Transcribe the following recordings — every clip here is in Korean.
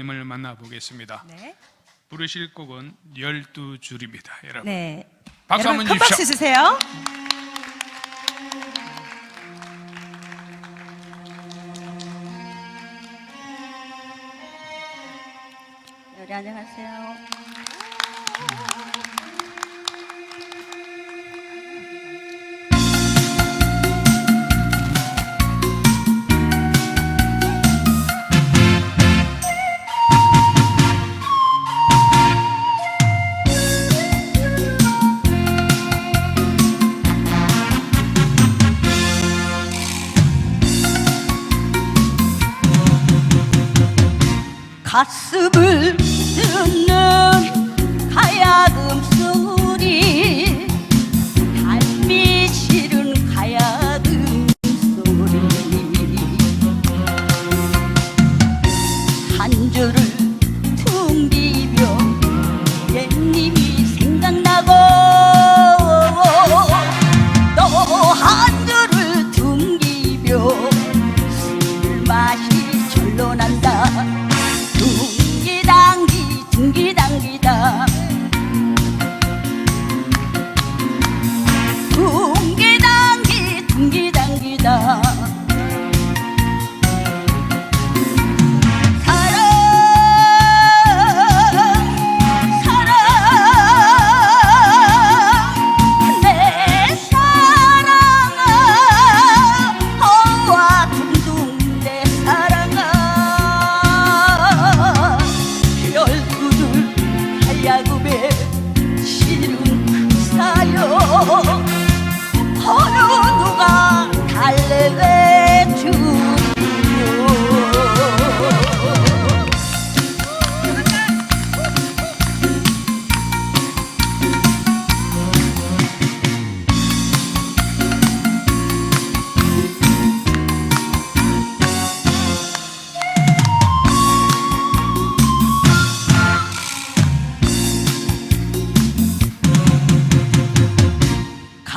님을 만나보겠습니다. 네. 부르실 곡은 열두 줄입니다, 여러분. 네. 박수 여러분 한번 큰 주십시오. 박수 주세요. 네, 안녕하세요. 가슴을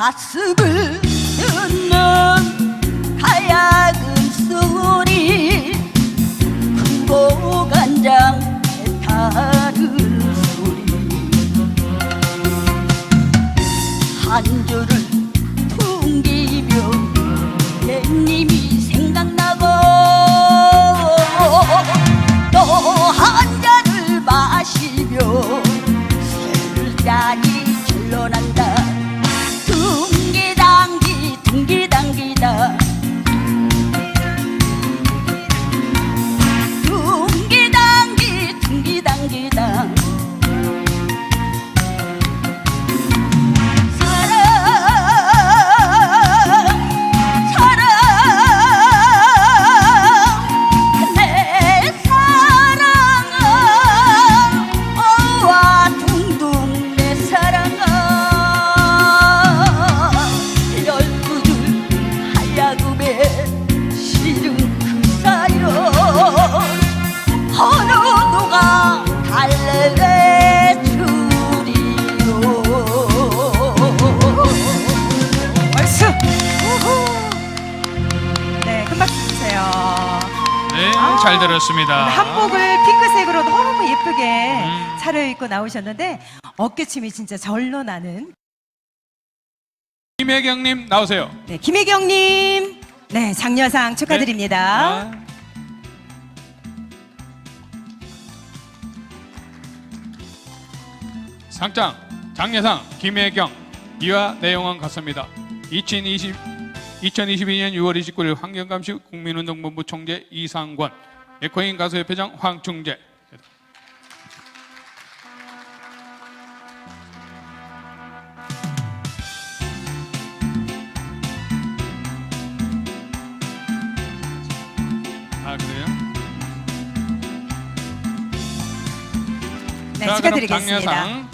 가슴을 뜯는 가야금 소리 큰고 간장 타는 소리 한 줄을 퉁기며 옛님이 생각나고 또 한 잔을 마시며 술잔이 줄러난 잘 들었습니다. 한복을 핑크색으로 너무 예쁘게 음. 차려입고 나오셨는데 어깨춤이 진짜 절로 나는 김혜경님 나오세요. 네, 김혜경님, 네 장려상 축하드립니다. 아. 상장 장례상 김혜경 이와 내용은 같습니다. 2020 2022년 6월 29일 환경감시 국민운동본부 총재 이상권 에코인 가수협회장 황충재 아 그래요? 네, 자, 그럼 축하드리겠습니다. 장례상